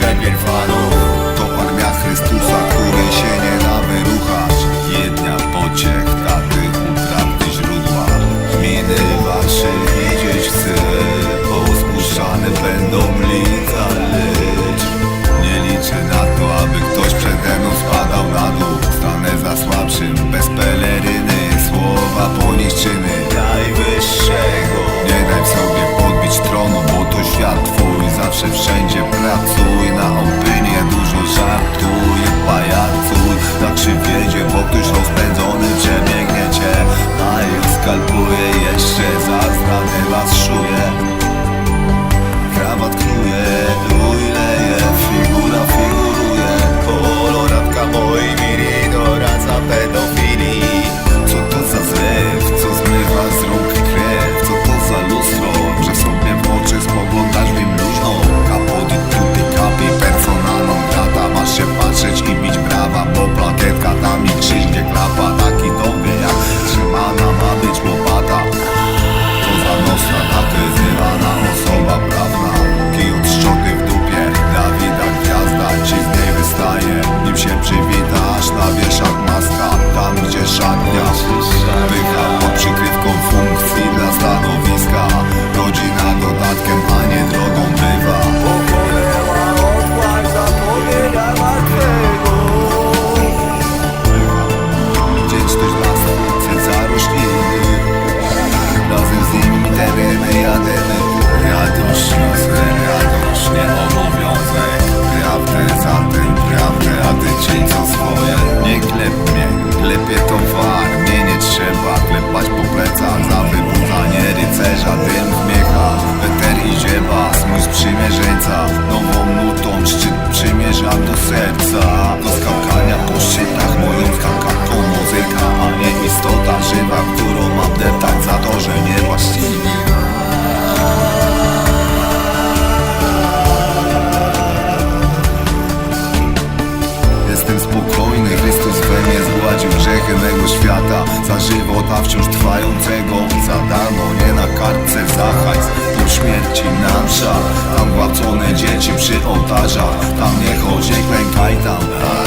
champion beton 是不是偶像？当年后街快车道。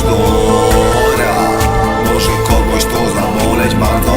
sztura Może kogoś tu zamuleć bardzo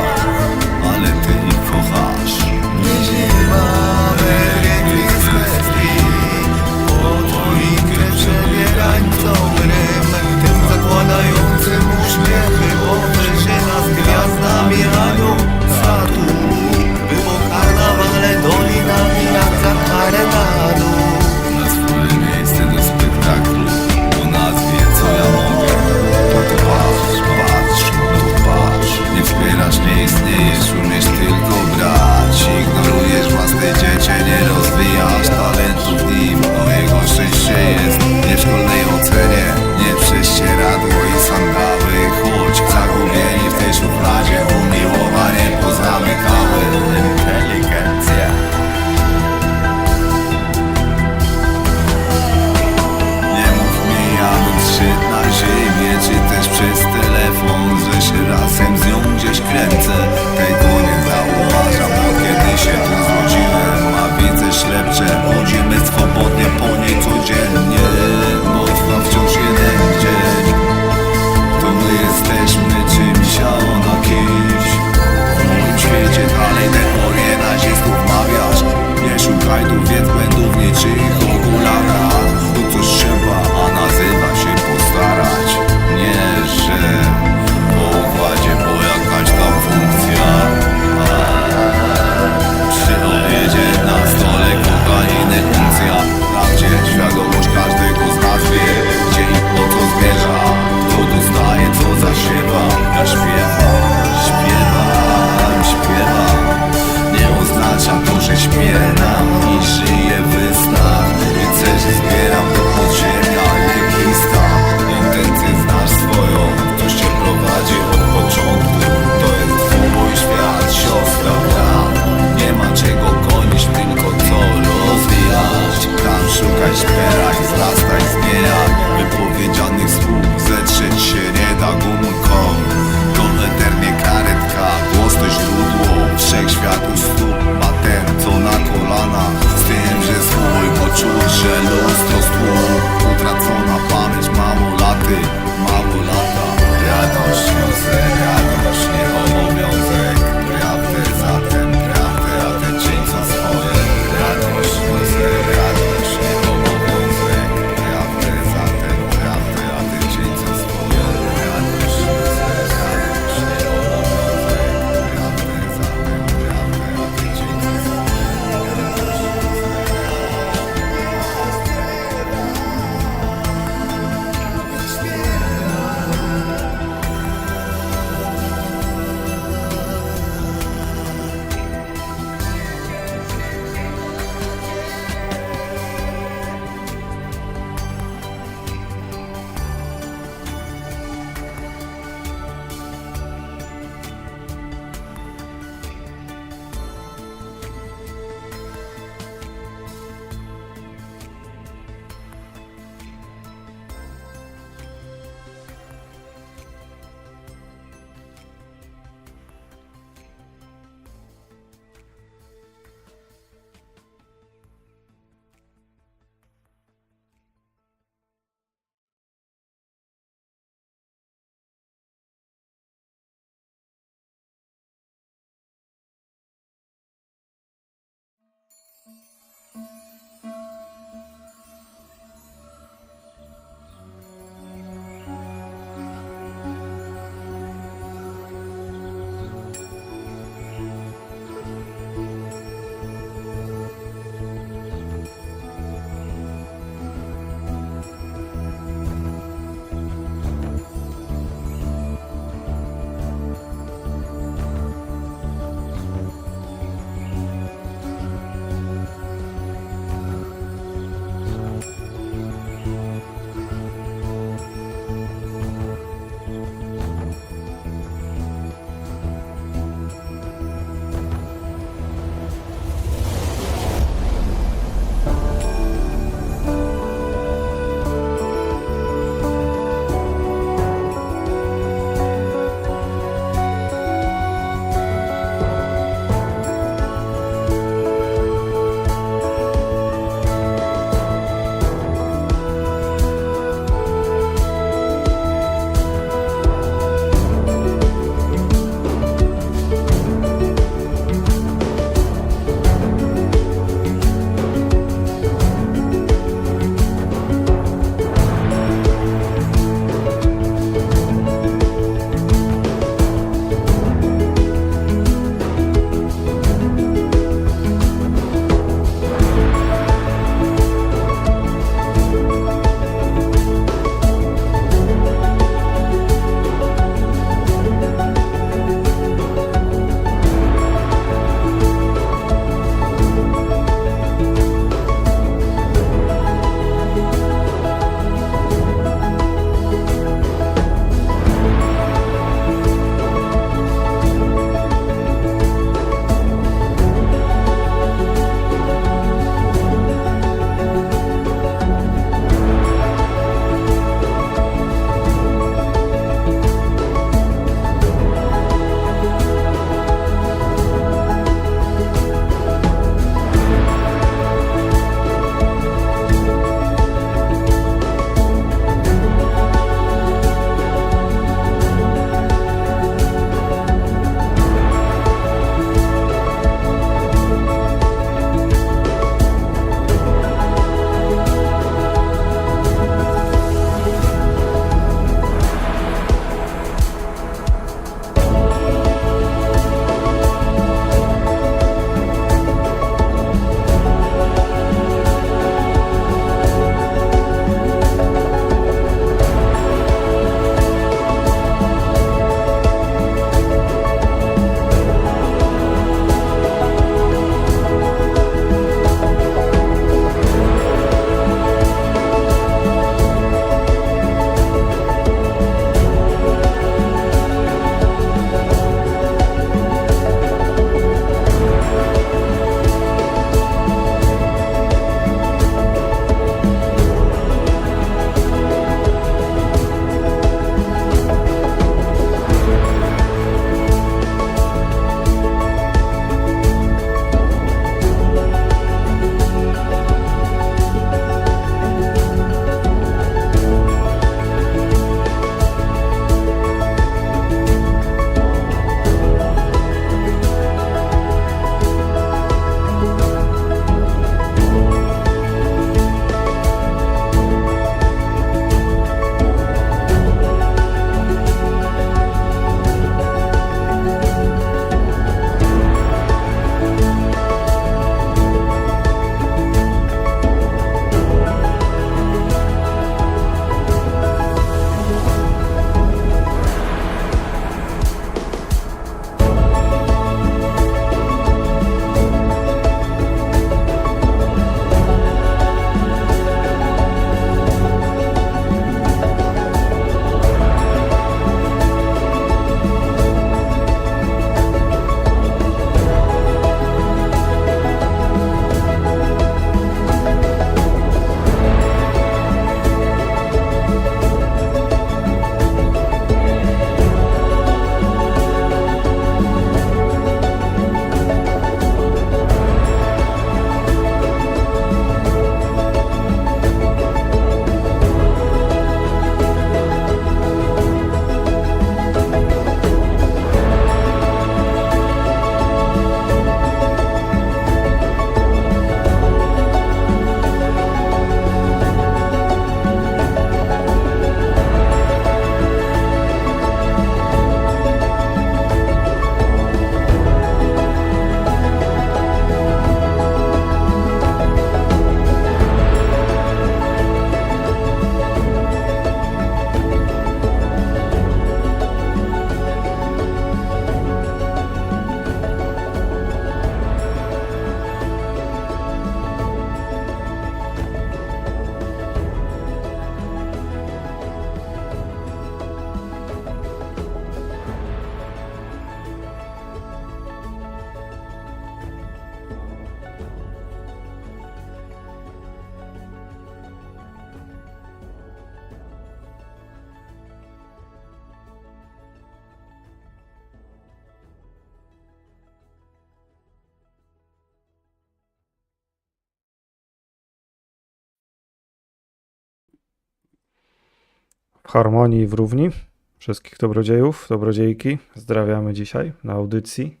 harmonii w równi. Wszystkich dobrodziejów, dobrodziejki. Zdrawiamy dzisiaj na audycji.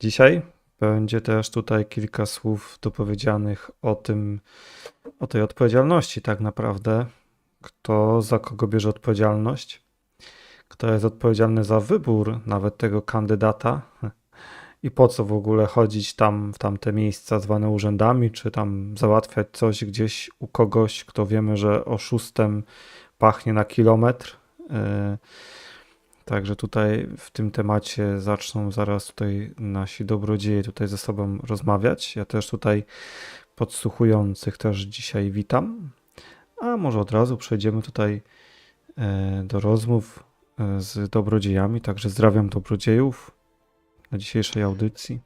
Dzisiaj będzie też tutaj kilka słów dopowiedzianych o tym, o tej odpowiedzialności tak naprawdę. Kto za kogo bierze odpowiedzialność? Kto jest odpowiedzialny za wybór nawet tego kandydata? I po co w ogóle chodzić tam w tamte miejsca zwane urzędami, czy tam załatwiać coś gdzieś u kogoś, kto wiemy, że oszustem pachnie na kilometr. Yy, Także tutaj w tym temacie zaczną zaraz tutaj nasi dobrodzieje tutaj ze sobą rozmawiać. Ja też tutaj podsłuchujących też dzisiaj witam. A może od razu przejdziemy tutaj e, do rozmów e, z dobrodziejami. Także zdrawiam dobrodziejów na dzisiejszej audycji.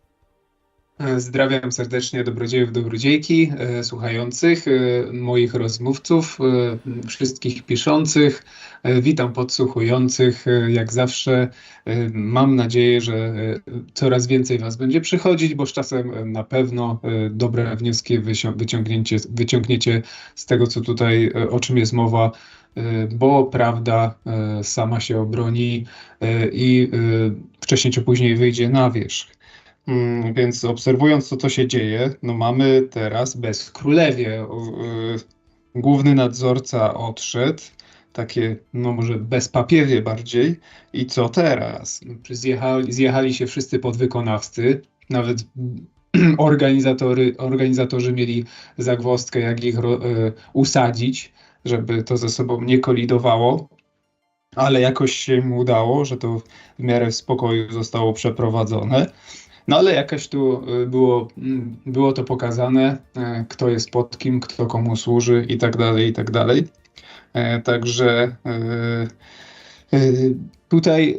Zdrawiam serdecznie dobrodziejów, dobrodziejki, e, słuchających, e, moich rozmówców, e, wszystkich piszących. E, Witam podsłuchujących. E, Jak zawsze e, mam nadzieję, że e, coraz więcej Was będzie przychodzić, bo z czasem e, na pewno e, dobre wnioski wyciągnięcie, wyciągnięcie z tego, co tutaj, e, o czym jest mowa, e, bo prawda e, sama się obroni e, i e, wcześniej czy później wyjdzie na wierzch. Mm, Więc obserwując to, co się dzieje, no mamy teraz bez królewie. Y, Główny nadzorca odszedł, takie, no może bezpapiewie bardziej. I co teraz? Zjechali, zjechali się wszyscy podwykonawcy, nawet organizatory, organizatorzy mieli zagwozdkę, jak ich ro, y, usadzić, żeby to ze sobą nie kolidowało. Ale jakoś się im udało, że to w miarę spokoju zostało przeprowadzone. No ale jakaś tu y, było, mm, było to pokazane, e, kto jest pod kim, kto komu służy i tak dalej, i tak dalej. E, Także e, tutaj e,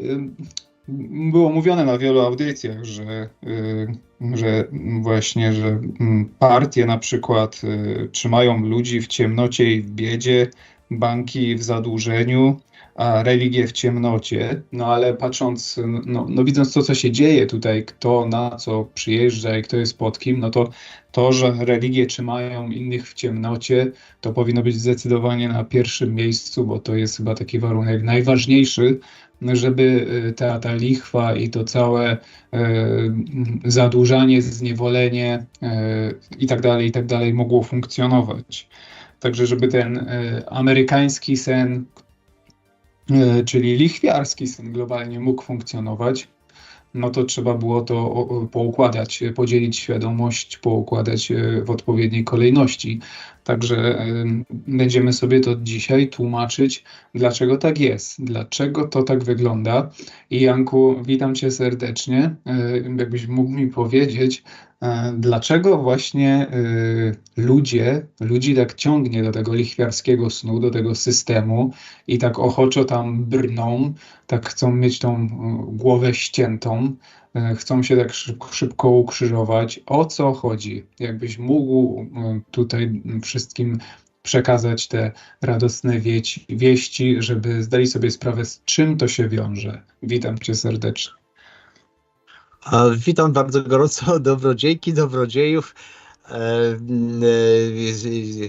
było mówione na wielu audycjach, że, e, że właśnie, że mm, partie na przykład trzymają ludzi w ciemnocie i w biedzie, banki w zadłużeniu, religię w ciemnocie. No ale patrząc, no, no widząc to, co się dzieje tutaj, kto na co przyjeżdża i kto jest pod kim, no to to, że religie trzymają innych w ciemnocie, to powinno być zdecydowanie na pierwszym miejscu, bo to jest chyba taki warunek najważniejszy, żeby y, ta, ta lichwa i to całe e, zadłużanie, zniewolenie e, i tak dalej, i tak dalej mogło funkcjonować. Także żeby ten e, amerykański sen, czyli lichwiarski sen globalnie mógł funkcjonować, no to trzeba było to poukładać, e, podzielić świadomość, poukładać e, w odpowiedniej kolejności. Także e, będziemy sobie to dzisiaj tłumaczyć, dlaczego tak jest, dlaczego to tak wygląda. I Janku, witam Cię serdecznie. E, Jakbyś mógł mi powiedzieć, e, dlaczego właśnie e, ludzie, ludzi tak ciągnie do tego lichwiarskiego snu, do tego systemu i tak ochoczo tam brną, tak chcą mieć tą e, głowę ściętą, e, chcą się tak szybko, ukrzyżować. O co chodzi? Jakbyś mógł e, tutaj wszystkim przekazać te radosne wieści, żeby zdali sobie sprawę, z czym to się wiąże. Witam cię serdecznie. Witam bardzo gorąco dobrodziejki, dobrodziejów, e, e,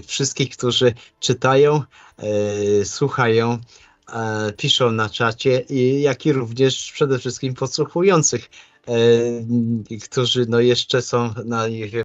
wszystkich, którzy czytają, e, słuchają, piszą na czacie, jak i również przede wszystkim podsłuchujących, którzy no jeszcze są na